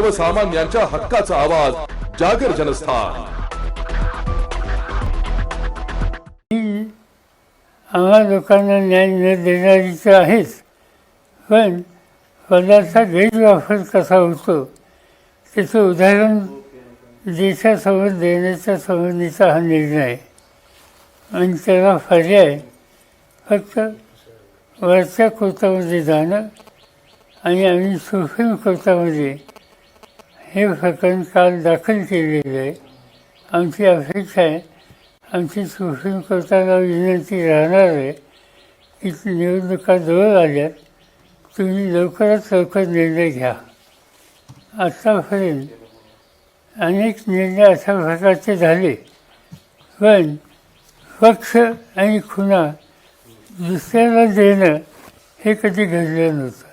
सर्वसामान्यांच्या हक्काचा आवाज जागर जनस्थान. आम्हा लोकांना न्याय न देणारी तर आहेच पण पदार्थ गैरवापर कसा होतो त्याचं उदाहरण देशासमोर देण्याच्या संबंधीचा हा निर्णय. आणि त्याला पर्याय फक्त वरच्या कोर्टामध्ये जाणं आणि आम्ही सुप्रीम कोर्टामध्ये हे प्रकरण काल दाखल केलेलं आहे. आमची अपेक्षा आहे आमची सुप्रीम कोर्टाला विनंती राहणार आहे की निवडणुका जवळ आल्या तुम्ही लवकरात लवकर निर्णय घ्या. आत्तापर्यंत अनेक निर्णय अशा प्रकारचे झाले पण पक्ष आणि खुणा दुसऱ्याला देणं हे कधी घडलं नव्हतं.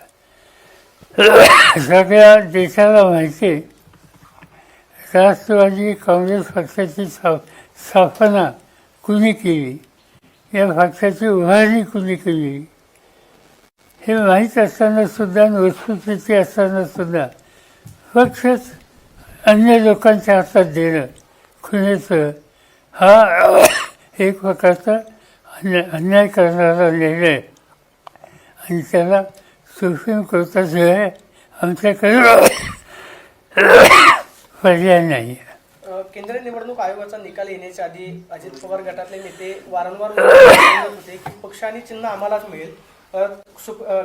सगळ्या देशाला माहिती आहे राष्ट्रवादी काँग्रेस पक्षाची स्था स्थापना कुणी केली या पक्षाची उभारणी कुणी केली हे माहीत असताना सुद्धा वस्तुस्थिती असताना सुद्धा पक्षच अन्य लोकांच्या हातात देणं खुण्याचं हा एक प्रकारचा अन्या अन्याय करणारा निर्णय आहे. आणि त्याला सुप्रीम कोर्टाशिवाय आमच्याकडे पर्याय नाही केंद्रीय निवडणूक आयोगाचा निकाल येण्याच्या आधी अजित पवार गटातले नेते वारंवार होते की पक्ष आणि चिन्ह आम्हालाच मिळेल.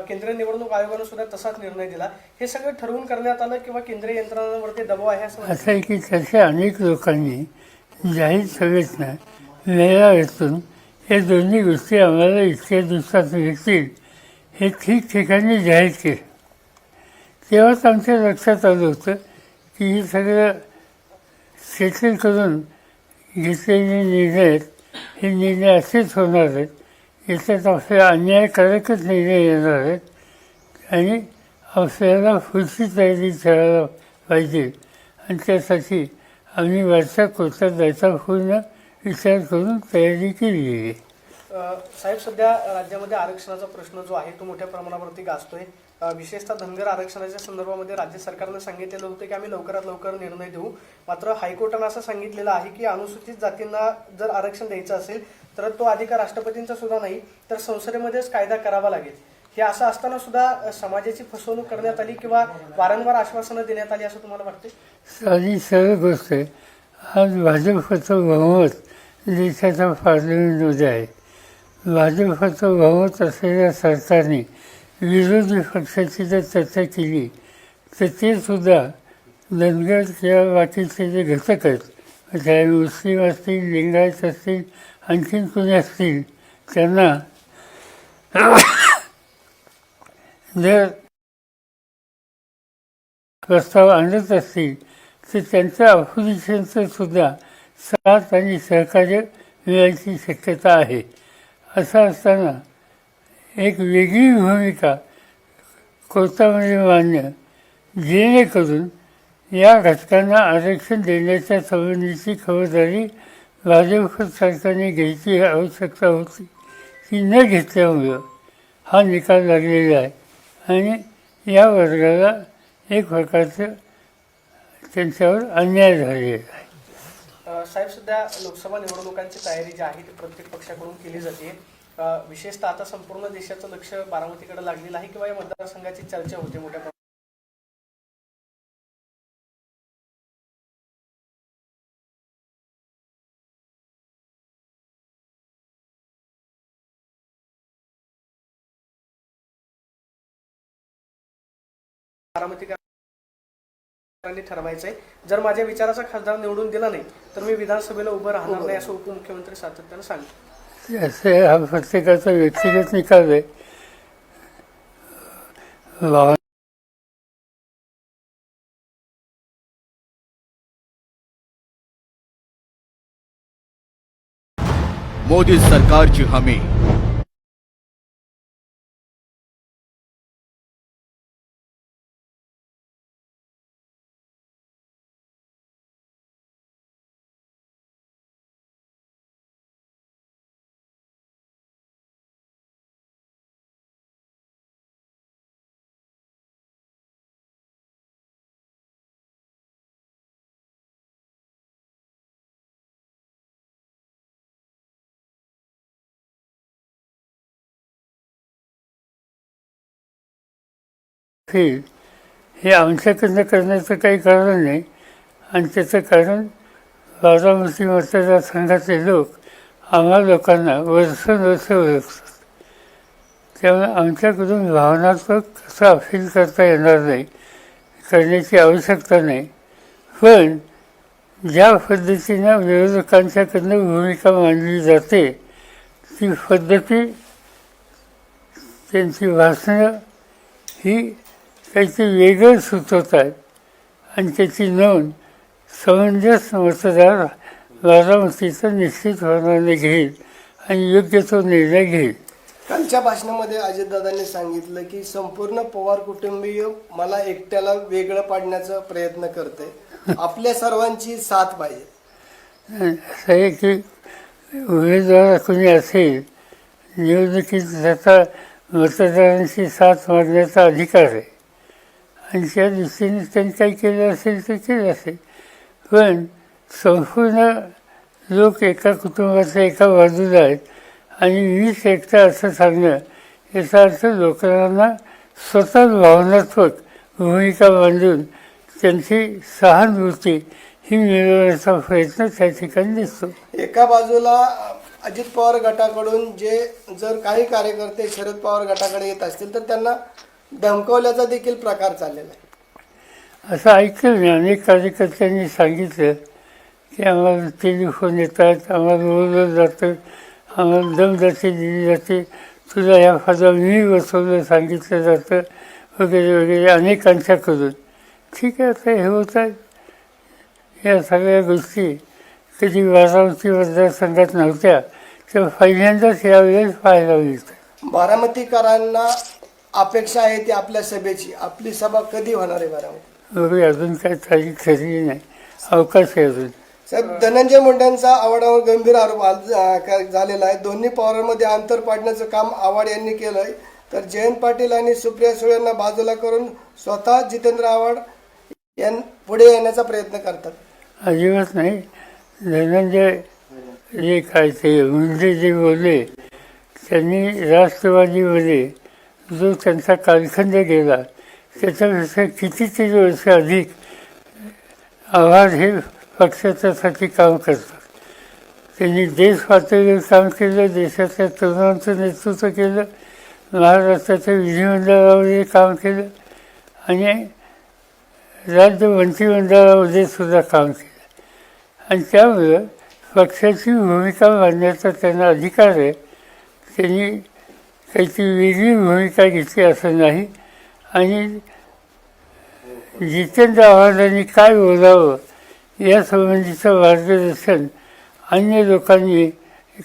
केंद्रीय निवडणूक आयोगानं सुद्धा तसाच निर्णय दिला. हे सगळं ठरवून करण्यात आलं किंवा केंद्रीय यंत्रणांवरती दबाव आहे असं आहे की तशा अनेक लोकांनी जाहीर सभेतनं मेळाव्यातून या दोन्ही गोष्टी आम्हाला इतक्या दिवसात मिळतील हे ठिकठिकाणी जाहीर केलं. तेव्हाच आमच्या लक्षात आलं होतं की हे सगळं शेती करून घेतलेले निर्णय आहेत. हे निर्णय असेच होणार आहेत. याच्यात आपल्याला अन्यायकारकच निर्णय येणार आहेत. आणि आपल्याला पुढची तयारी करायला पाहिजे. आणि त्यासाठी आम्ही वरच्या कोर्टात जायचा पूर्ण विचार करून तयारी केली आहे. साहेब सध्या राज्यामध्ये आरक्षणाचा प्रश्न जो आहे तो मोठ्या प्रमाणावरती गाजतोय. विशेषतः धनगर आरक्षणाच्या संदर्भामध्ये राज्य सरकारनं सांगितलेलं होतं की आम्ही लवकरात लवकर निर्णय देऊ. मात्र हायकोर्टानं असं सांगितलेलं आहे की अनुसूचित जातींना जर आरक्षण द्यायचं असेल तर तो अधिकार राष्ट्रपतींचा सुद्धा नाही तर संसदेमध्येच कायदा करावा लागेल. हे असं असताना सुद्धा समाजाची फसवणूक करण्यात आली किंवा वारंवार आश्वासनं देण्यात आली असं तुम्हाला वाटतं साधी सरळ गोष्ट आहे. आज भाजपचं बहुमत देशाचा पार्लमेंटमध्ये आहे. भाजपचं बहुमत असलेल्या सरकारने विरोधी पक्षाची जर चर्चा केली तर ते सुद्धा धनगर किंवा बाकीचे जे घटक आहेत त्या मुस्लिम असतील लिंगायत असतील आणखीन कोणी असतील त्यांना जर प्रस्ताव आणत असतील तर त्यांच्या अपोजिशनचं सुद्धा साथ आणि सहकार्य मिळायची शक्यता आहे. असं असताना एक वेगळी भूमिका कोर्टामध्ये मान्य जेणेकरून या घटकांना आरक्षण देण्याच्या संबंधीची खबरदारी भाजप सरकारने घ्यायची आवश्यकता होती. ती न घेतल्यामुळं हा निकाल लागलेला आहे. आणि या वर्गाला एक प्रकारचं त्यांच्यावर अन्याय झालेला आहे. साहेब सध्या लोकसभा निवडणुकांची तयारी जी आहे ती प्रत्येक पक्षाकडून केली जाते. विशेषतः आता संपूर्ण देशाचं लक्ष बारामतीकडे लागलेलं आहे किंवा या मतदारसंघाची चर्चा होते मोठ्या प्रमाणात. बारामतीकरांनी ठरवायचंय. जर माझ्या विचाराचा खासदार निवडून दिला नाही तर मी विधानसभेला उभं राहणार नाही असं उपमुख्यमंत्री सातत्यानं सांगतात असे हा प्रत्येकाचा व्यक्तिगत निकाल आहे. मोदी सरकारची हमी. फी हे आमच्याकडनं करण्याचं काही कारण नाही. आणि त्याचं कारण बारामती संघाचे लोक आम्हा लोकांना वर्षानुवर्ष ओळखतात. त्यामुळे आमच्याकडून भावनात्मक कसं अपील करता येणार नाही करण्याची आवश्यकता नाही. पण ज्या पद्धतीनं विरोधकांच्याकडनं भूमिका मांडली जाते ती पद्धती त्यांची भाषणं ही काहीतरी वेगळं सुचवतात आणि त्याची नोंद समंजस मतदार बारामतीचा निश्चित होणारे घेईल आणि योग्य तो निर्णय घेईल. कालच्या भाषणामध्ये अजितदादांनी सांगितलं की संपूर्ण पवार कुटुंबीय मला एकट्याला वेगळं पाडण्याचा प्रयत्न करते. आपल्या सर्वांची साथ पाहिजे. असं आहे की उमेदवार कोणी असेल निवडणुकीत त्याचा मतदारांची साथ मागण्याचा अधिकार आहे. आणि त्या दृष्टीने त्यांनी काही केलं असेल तर केलं असेल. पण संपूर्ण लोक एका कुटुंबाचा एका बाजूला आहेत आणि मीच एकटा असं सांगणं याचा अर्थ लोकांना स्वतः भावनात्मक भूमिका बांधून त्यांची सहानुभूती ही मिळवण्याचा प्रयत्न त्या ठिकाणी दिसतो. एका बाजूला अजित पवार गटाकडून जे जर काही कार्यकर्ते शरद पवार गटाकडे येत असतील तर त्यांना धमकवल्याचा देखील प्रकार चाललेला आहे. असं ऐकलं मी. अनेक कार्यकर्त्यांनी सांगितलं की आम्हाला टेलिफोन येतात आम्हाला बोललं जातं आम्हाला दमदाटी दिली जाते. तुला या फादा मी बसवलं सांगितलं जातं वगैरे वगैरे अनेकांच्याकडून ठीक आहे आता हे होत आहेत या सगळ्या गोष्टी कधी बारामती मतदारसंघात नव्हत्या तर पहिल्यांदाच यावेळेस पाहायला मिळतात. बारामतीकरांना अपेक्षा आहे ती आपल्या सभेची. आपली सभा कधी होणार आहे बारामती? अजून काही तारीख ठरली नाही. अवकाश आहे अजून. साहेब धनंजय मुंडेंचा आव्हाडावर गंभीर आरोप आज- का- झालेला आहे. दोन्ही पवारांमध्ये अंतर पाडण्याचं काम आव्हाड यांनी केलंय. तर जयंत पाटील आणि सुप्रिया सुळे यांना बाजूला करून स्वतः जितेंद्र आव्हाड यां पुढे येण्याचा प्रयत्न करतात. अजिबात नाही. धनंजय जे काय ते मुंडे जे बोलले त्यांनी राष्ट्रवादीमध्ये जो त्यांचा कालखंड गेला त्याच्यापेक्षा कितीतरी वर्ष अधिक आव्हाड हे पक्षाच्यासाठी काम करतात. त्यांनी देश पातळीवर काम केलं देशातल्या तरुणांचं नेतृत्व केलं महाराष्ट्राच्या विधिमंडळामध्ये काम केलं आणि राज्य मंत्रिमंडळामध्ये सुद्धा काम केलं. आणि त्यामुळं पक्षाची भूमिका मांडण्याचा त्यांना अधिकार आहे. त्यांनी त्याची वेगळी भूमिका घेतली असं नाही. आणि जितेंद्र आव्हाडांनी काय बोलावं यासंबंधीचं मार्गदर्शन अन्य लोकांनी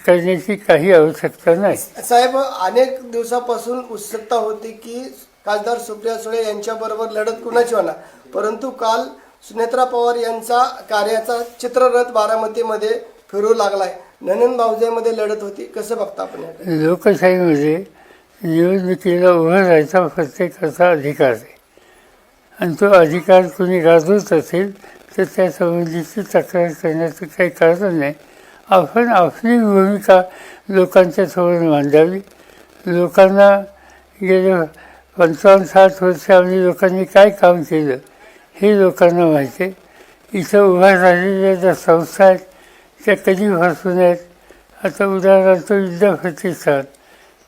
करण्याची काही आवश्यकता नाही. साहेब अनेक दिवसापासून उत्सुकता होती की खासदार सुप्रिया सुळे यांच्याबरोबर लढत कुणाची होणार? परंतु काल सुनेत्रा पवार यांचा कार्याचा चित्ररथ बारामतीमध्ये फिरू लागलाय. ननंद भाऊजाईमध्ये लढत होती. कसं बघता आपण लोकशाहीमध्ये निवडणुकीला उभं राहायचा प्रत्येकाचा अधिकार आहे. आणि तो अधिकार कोणी गाजवत असेल तर त्या संबंधीची तक्रार करण्याचं काही कारण नाही. आपण आपली भूमिका लोकांच्या समोर मांडावी. लोकांना गेले पंचावन्न साठ वर्ष आम्ही लोकांनी काय काम केलं हे लोकांना माहिती आहे. इथं उभ्या राहिलेल्या ज्या संस्था आहेत त्या कधी भासू नयेत आता उदाहरणार्थ विद्याप्रतिष्ठान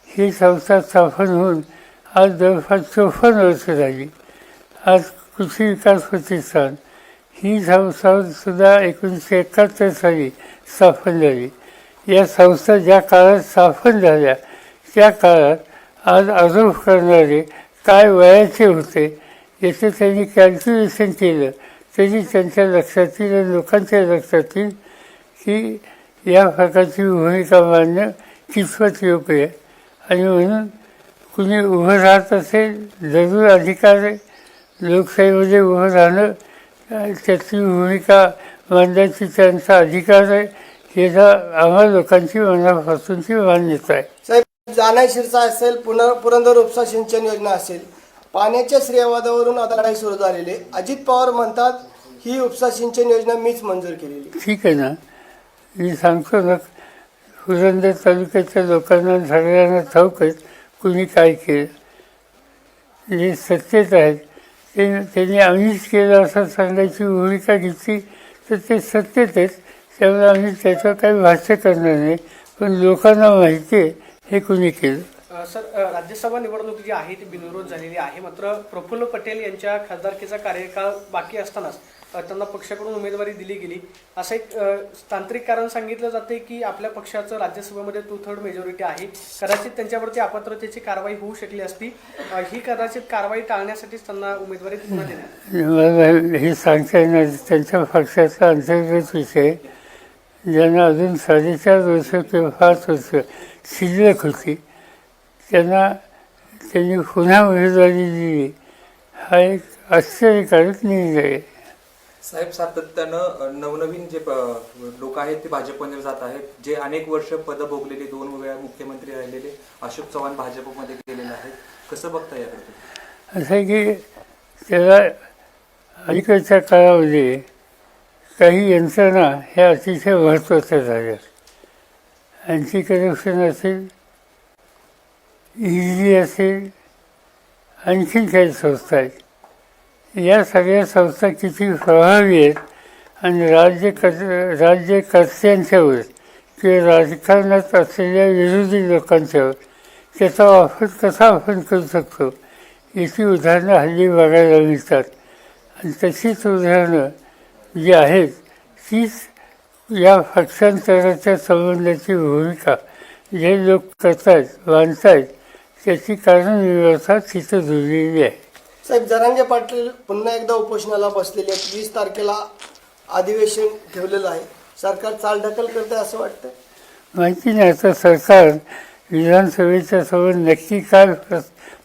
ही संस्था स्थापन होऊन आज जवळपास चोपन्न वर्ष झाली. आज कृषी विकास प्रतिष्ठान ही संस्थासुद्धा एकोणीसशे एकाहत्तर साली स्थापन झाली. या संस्था ज्या काळात स्थापन झाल्या त्या काळात आज आरोप करणारे काय वयाचे होते याचं त्यांनी कॅल्क्युलेशन केलं. तरी त्यांच्या लक्षात येईल लोकांच्या लक्षात येईल की या प्रकारची भूमिका मांडणं कितपत योग्य आहे? आणि म्हणून कुणी उभं राहत असेल जरूर अधिकार आहे. लोकशाहीमध्ये उभं राहणं त्याची भूमिका मांडण्याची त्यांचा अधिकार आहे. याचा आम्हा लोकांची मनापासूनची मान्यता आहे. साहेब जानाई शिरसा असेल पुन्हा पुरंदर उपसा सिंचन योजना असेल पाण्याच्या श्रेयवादावरून आता लढाई सुरू झालेली अजित पवार म्हणतात ही उपसा सिंचन योजना मीच मंजूर केलेली ठीक आहे ना. मी सांगतो ना पुरंदर तालुक्याच्या लोकांना सगळ्यांना ठाऊक आहेत कुणी काय केलं. जे सत्तेत आहेत ते त्यांनी आम्हीच केलं असं सांगायची भूमिका घेतली तर ते सत्तेत आहेत त्यामुळे आम्ही त्याचं काही भाष्य करणार नाही पण लोकांना माहिती आहे हे कुणी केलं. सर राज्यसभा निवडणूक जी आहे ती बिनविरोध झालेली आहे. मात्र प्रफुल्ल पटेल यांच्या खासदारकीचा कार्यकाळ बाकी असतानाच त्यांना पक्षाकडून उमेदवारी दिली गेली. असं एक तांत्रिक कारण सांगितलं जाते की आपल्या पक्षाचं राज्यसभेमध्ये टू थर्ड मेजॉरिटी आहे. कदाचित त्यांच्यावरती अपात्रतेची कारवाई होऊ शकली असती. ही कदाचित कारवाई टाळण्यासाठीच त्यांना उमेदवारी देण्यात हे सांगता येणार त्यांच्या पक्षाचा अंतर्गत विषय ज्यांना अजून साडेचार वर्ष किंवा पाच वर्ष शिल्लक होती त्यांना त्यांनी पुन्हा उमेदवारी दिली. हा एक आश्चर्यकारक निर्णय आहे. साहेब सातत्यानं नवनवीन जे लोक आहेत ते भाजपमध्ये जात आहेत. जे अनेक वर्ष पद भोगलेले दोन वेळा मुख्यमंत्री राहिलेले अशोक चव्हाण भाजपमध्ये गेलेले आहेत. कसं बघता याकडे? असं आहे की त्याला अलीकडच्या काळामध्ये काही यंत्रणा ह्या अतिशय महत्त्वाच्या झाल्या अँटी करप्शन असेल ईडी असेल आणखीन काही संस्था आहेत. या सगळ्या संस्था किती प्रभावी आहेत आणि राज्य क राज्यकर्त्यांच्यावर किंवा राजकारणात असलेल्या विरोधी लोकांच्यावर त्याचा वापर कसा आपण करू शकतो याची उदाहरणं हल्ली बघायला मिळतात. आणि तशीच उदाहरणं जी आहेत तीच या पक्षांतराच्या संबंधाची भूमिका जे लोक करतायत बांधतायत त्याची कारणव्यवस्था तिथं जुळलेली आहे. साहेब जरांगे पाटील पुन्हा एकदा उपोषणाला बसलेले आहेत. वीस तारखेला अधिवेशन ठेवलेलं आहे. सरकार चालढकल करते असं वाटतं माहिती नाही आता सरकार विधानसभेच्या समोर नक्की काय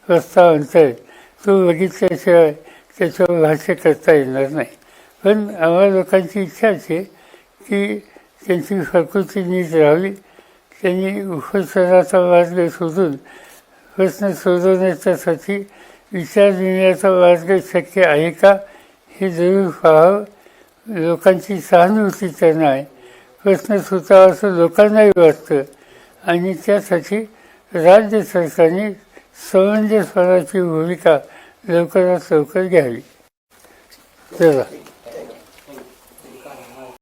प्रस्ताव आणतायत तो बघितल्याशिवाय त्याच्यावर भाष्य करता येणार नाही. पण आम्हाला लोकांची इच्छा आहे की त्यांची प्रकृती नीट राहावी. त्यांनी उपचाराचा मार्ग शोधून प्रश्न सोडवण्याच्यासाठी विचार देण्याचा मार्ग शक्य आहे का? हे जरूर पाहावं. लोकांची सहानुभूती त्यांना आहे. प्रश्न सुटावा असं लोकांनाही वाटतं. आणि त्यासाठी राज्य सरकारने समंजसपणाची भूमिका लवकरात लवकर घ्यावी. चला.